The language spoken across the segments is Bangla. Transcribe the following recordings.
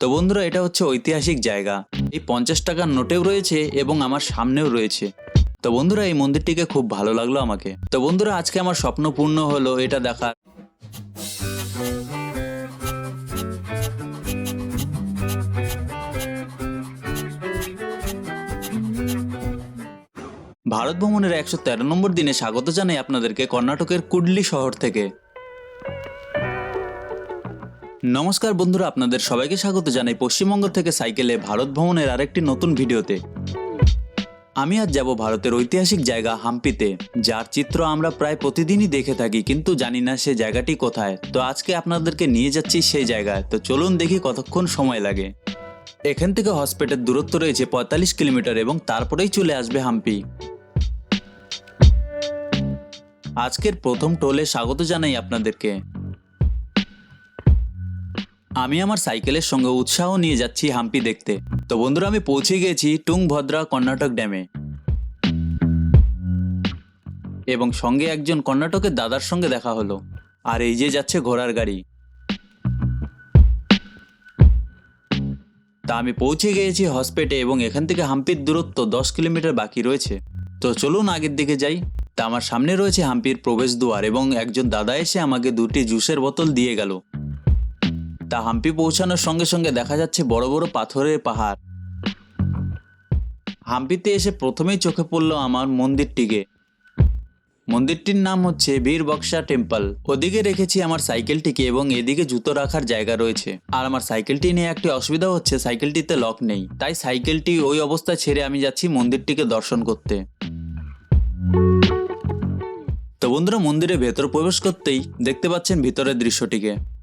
তো বন্ধুরা, এটা হচ্ছে ঐতিহাসিক জায়গা। এই পঞ্চাশ টাকার নোটেও রয়েছে এবং আমার সামনেও রয়েছে। তো বন্ধুরা, এই মন্দিরটিকে খুব ভালো লাগল আমাকে। তো বন্ধুরা, আজকে আমার স্বপ্ন পূর্ণ হলো এটা দেখার। ভারত ভ্রমণের একশো তেরো নম্বর দিনে স্বাগত জানাই আপনাদেরকে কর্ণাটকের কুডলি শহর থেকে। নমস্কার বন্ধুরা, আপনাদের সবাইকে স্বাগত জানাই পশ্চিমবঙ্গ থেকে সাইকেলে ভারত ভ্রমণের আরেকটি নতুন ভিডিওতে। আমি আজ যাব ভারতের ঐতিহাসিক জায়গা হাম্পিতে, যার চিত্র আমরা প্রায় প্রতিদিনই দেখে থাকি, কিন্তু জানি না সে জায়গাটি কোথায়। তো আজকে আপনাদেরকে নিয়ে যাচ্ছি সেই জায়গায়। তো চলুন দেখি কতক্ষণ সময় লাগে। এখান থেকে হসপিটাল দূরত্ব রয়েছে পঁয়তাল্লিশ কিলোমিটার এবং তারপরেই চলে আসবে হাম্পি। আজকের প্রথম টোলে স্বাগত জানাই আপনাদেরকে। আমি আমার সাইকেলের সঙ্গে উৎসাহ নিয়ে যাচ্ছি হাম্পি দেখতে। তো বন্ধুরা, আমি পৌঁছে গেছি টুংভদ্রা কর্ণাটক ড্যামে। এবং সঙ্গে একজন কর্ণাটকের দাদার সঙ্গে দেখা হলো। আর এই যে যাচ্ছে ঘোড়ার গাড়ি। তা আমি পৌঁছে গিয়েছি হসপিটে এবং এখান থেকে হাম্পির দূরত্ব দশ কিলোমিটার বাকি রয়েছে। তো চলুন আগের দিকে যাই। তা আমার সামনে রয়েছে হাম্পির প্রবেশ দুয়ার এবং একজন দাদা এসে আমাকে দুটি জুসের বোতল দিয়ে গেল। তা হাম্পি পৌঁছানোর সঙ্গে সঙ্গে দেখা যাচ্ছে বড় বড় পাথরের পাহাড়। হাম্পিতে এসে প্রথমেই চোখে পড়ল আমার মন্দিরটিকে। মন্দিরটির নাম হচ্ছে বীর বক্সা টেম্পল। ওদিকে রেখেছি আমার সাইকেলটিকে এবং এদিকে জুতো রাখার জায়গা রয়েছে। আর আমার সাইকেলটি নিয়ে একটি অসুবিধা হচ্ছে, সাইকেলটিতে লক নেই। তাই সাইকেলটি ওই অবস্থায় ছেড়ে আমি যাচ্ছি মন্দিরটিকে দর্শন করতে। তো বন্ধুরা মন্দিরে ভেতর প্রবেশ করতেই দেখতে পাচ্ছেন ভিতরের দৃশ্যটিকে।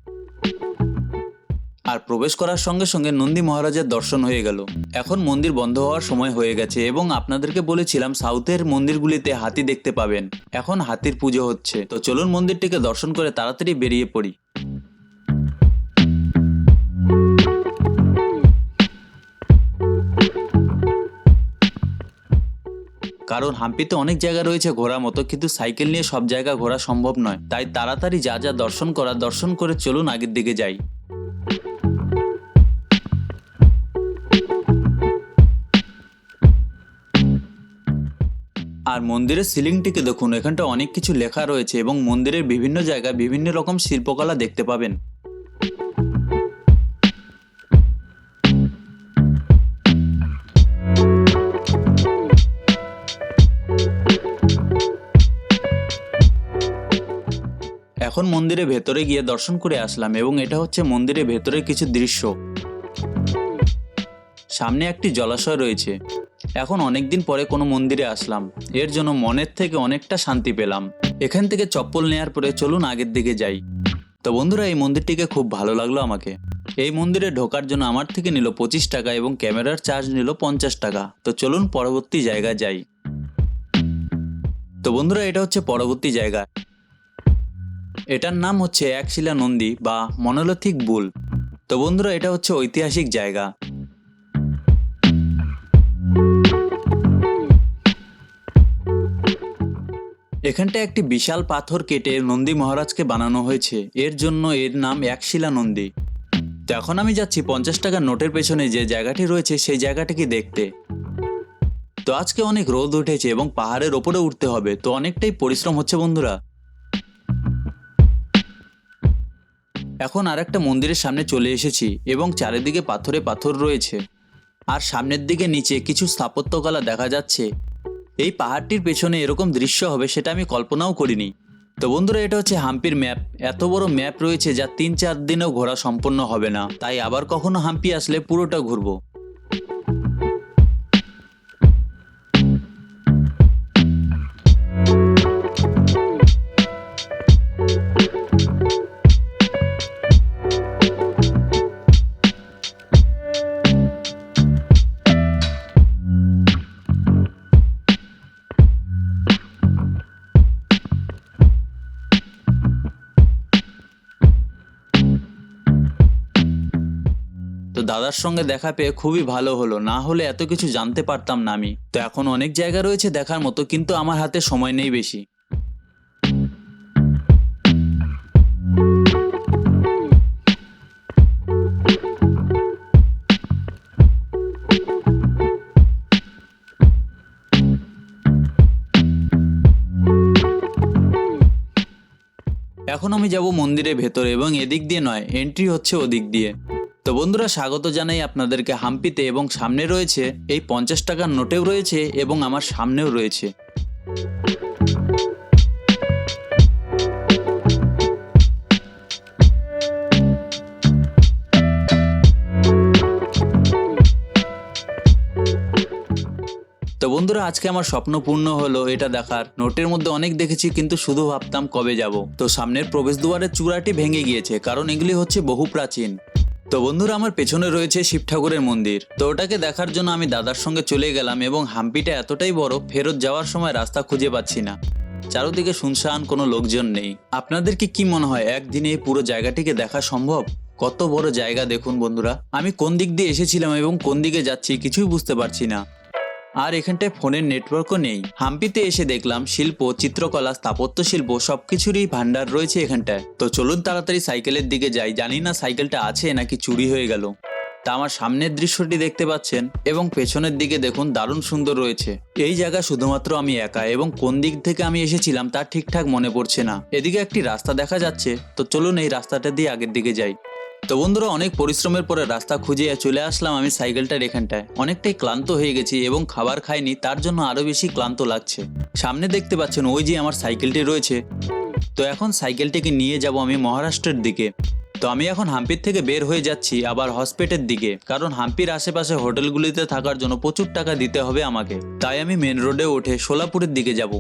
আর প্রবেশ করার সঙ্গে সঙ্গে নন্দী মহারাজের দর্শন হয়ে গেল। এখন মন্দির বন্ধ হওয়ার সময় হয়ে গেছে এবং আপনাদেরকে বলেছিলাম সাউথের মন্দিরগুলিতে হাতি দেখতে পাবেন। এখন হাতির পুজো হচ্ছে। তো চলুন মন্দিরটিকে দর্শন করে তাড়াতাড়ি বেরিয়ে পড়ি। কারণ হাম্পিতে অনেক জায়গা রয়েছে ঘোরার মতো, কিন্তু সাইকেল নিয়ে সব জায়গা ঘোরা সম্ভব নয়। তাই তাড়াতাড়ি যা যা দর্শন করা, দর্শন করে চলুন আগের দিকে যাই। আর মন্দিরের সিলিংটিকে দেখুন, এখানটা অনেক কিছু লেখা রয়েছে এবং মন্দিরের বিভিন্ন জায়গায় বিভিন্ন রকম শিল্পকলা দেখতে পাবেন। এখন মন্দিরের ভেতরে গিয়ে দর্শন করে আসলাম এবং এটা হচ্ছে মন্দিরের ভেতরের কিছু দৃশ্য। সামনে একটি জলাশয় রয়েছে। এখন অনেকদিন পরে কোনো মন্দিরে আসলাম। এর জন্য মনের থেকে অনেকটা শান্তি পেলাম। এখান থেকে চপ্পল নেয়ার পরে চলুন আগের দিকে যাই। তো বন্ধুরা, এই মন্দিরটিকে খুব ভালো লাগল আমাকে। এই মন্দিরে ঢোকার জন্য আমার থেকে নিল পঁচিশ টাকা এবং ক্যামেরার চার্জ নিল পঞ্চাশ টাকা। তো চলুন পরবর্তী জায়গায় যাই। তো বন্ধুরা, এটা হচ্ছে পরবর্তী জায়গা। এটার নাম হচ্ছে একশিলা নন্দী বা মনোলথিক বুল। তো বন্ধুরা, এটা হচ্ছে ঐতিহাসিক জায়গা। এখানটা একটি বিশাল পাথর কেটে নন্দী মহারাজকে বানানো হয়েছে। এর জন্য এর নাম একশিলা নন্দী। এখন আমি যাচ্ছি পঞ্চাশ টাকার নোটের পেছনে যে জায়গাটি রয়েছে, সেই জায়গাটিকে দেখতে। তো আজকে অনেক রোদ উঠেছে এবং পাহাড়ের ওপরে উঠতে হবে। তো অনেকটাই পরিশ্রম হচ্ছে বন্ধুরা। এখন আর একটা মন্দিরের সামনে চলে এসেছি এবং চারিদিকে পাথরে পাথর রয়েছে। আর সামনের দিকে নিচে কিছু স্থাপত্যকলা দেখা যাচ্ছে। এই পাহাড়টির পেছনে এরকম দৃশ্য হবে সেটা আমি কল্পনাও করিনি। তো বন্ধুরা, এটা হচ্ছে হাম্পির ম্যাপ। এত বড় ম্যাপ রয়েছে যা তিন চার দিনেও ঘোরা সম্পন্ন হবে না। তাই আবার কখনো হাম্পি আসলে পুরোটা ঘুরবো। তো দাদার সঙ্গে দেখা পেয়ে খুবই ভালো হলো। না হলে এত কিছু জানতে পারতাম না আমি। তো এখন অনেক জায়গা রয়েছে দেখার মতো, কিন্তু আমার হাতে সময় নেই বেশি। এখন আমি যাব মন্দিরের ভেতরে এবং এদিক দিয়ে নয় এন্ট্রি হচ্ছে ওদিক দিয়ে। তো বন্ধুরা, স্বাগত জানাই আপনাদেরকে হাম্পিতে এবং সামনে রয়েছে, এই পঞ্চাশ টাকার নোটেও রয়েছে এবং আমার সামনেও রয়েছে। তো বন্ধুরা, আজকে আমার স্বপ্ন পূর্ণ হলো এটা দেখার। নোটের মধ্যে অনেক দেখেছি, কিন্তু শুধু ভাবতাম কবে যাব। তো সামনের প্রবেশ দুয়ারের চূড়াটি ভেঙে গিয়েছে, কারণ এগুলি হচ্ছে বহু প্রাচীন। তো বন্ধুরা, আমার পেছনে রয়েছে শিব ঠাকুরের মন্দির। তো ওটাকে দেখার জন্য আমি দাদার সঙ্গে চলে গেলাম এবং হাম্পিটা এতটাই বড়, ফেরত যাওয়ার সময় রাস্তা খুঁজে পাচ্ছি না। চারোদিকে শুনশান, কোনো লোকজন নেই। আপনাদের কি কি মনে হয়, একদিনে এই পুরো জায়গাটিকে দেখা সম্ভব? কত বড় জায়গা দেখুন বন্ধুরা। আমি কোন দিক দিয়ে এসেছিলাম এবং কোন দিকে যাচ্ছি কিছুই বুঝতে পারছি না। আর এখানটায় ফোনের নেটওয়ার্কও নেই। হাম্পিতে এসে দেখলাম শিল্প, চিত্রকলা, স্থাপত্য শিল্প সবকিছুরই ভান্ডার রয়েছে এখানটায়। তো চলুন তাড়াতাড়ি সাইকেলের দিকে যাই। জানি না সাইকেলটা আছে নাকি চুরি হয়ে গেল। তা আমার সামনের দৃশ্যটি দেখতে পাচ্ছেন এবং পেছনের দিকে দেখুন দারুণ সুন্দর রয়েছে। এই জায়গা শুধুমাত্র আমি একা এবং কোন দিক থেকে আমি এসেছিলাম তা ঠিকঠাক মনে পড়ছে না। এদিকে একটি রাস্তা দেখা যাচ্ছে। তো চলুন এই রাস্তাটা দিয়ে আগের দিকে যাই। তো বন্ধুরা, অনেক পরিশ্রমের পরে রাস্তা খুঁজে চলে আসলাম আমি সাইকেলটার এখানটায়। অনেকটাই ক্লান্ত হয়ে গেছি এবং খাবার খাইনি, তার জন্য আরও বেশি ক্লান্ত লাগছে। সামনে দেখতে পাচ্ছেন ওই যে আমার সাইকেলটি রয়েছে। তো এখন সাইকেলটিকে নিয়ে যাব আমি মহারাষ্ট্রের দিকে। তো আমি এখন হাম্পির থেকে বের হয়ে যাচ্ছি আবার হসপিটের দিকে। কারণ হাম্পির আশেপাশে হোটেলগুলিতে থাকার জন্য প্রচুর টাকা দিতে হবে আমাকে। তাই আমি মেন রোডে উঠে সোলাপুরের দিকে যাব।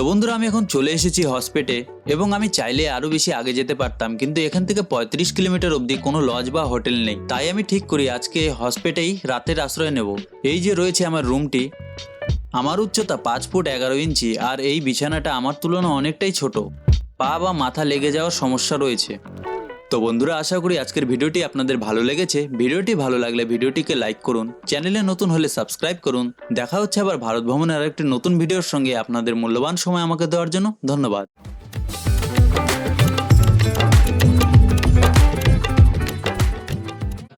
তো বন্ধুরা, আমি এখন চলে এসেছি হসপিটে এবং আমি চাইলে আরও বেশি আগে যেতে পারতাম, কিন্তু এখান থেকে পঁয়ত্রিশ কিলোমিটার অব্দি কোনো লজ বা হোটেল নেই। তাই আমি ঠিক করি, আজকে হসপিটেই রাতের আশ্রয় নেব। এই যে রয়েছে আমার রুমটি আমার উচ্চতা পাঁচ ফুট এগারো ইঞ্চি, আর এই বিছানাটা আমার তুলনায় অনেকটাই ছোট। পা বা মাথা লেগে যাওয়ার সমস্যা রয়েছে। তো বন্ধুরা, আশা করি আজকের ভিডিওটি আপনাদের ভালো লেগেছে। ভিডিওটি ভালো লাগলে ভিডিওটিকে লাইক করুন, চ্যানেলে নতুন হলে সাবস্ক্রাইব করুন। দেখা হচ্ছে আবার ভারত ভ্রমণের আরেকটি নতুন ভিডিওর সঙ্গে আপনাদের মূল্যবান সময় আমাকে দেওয়ার জন্য। ধন্যবাদ।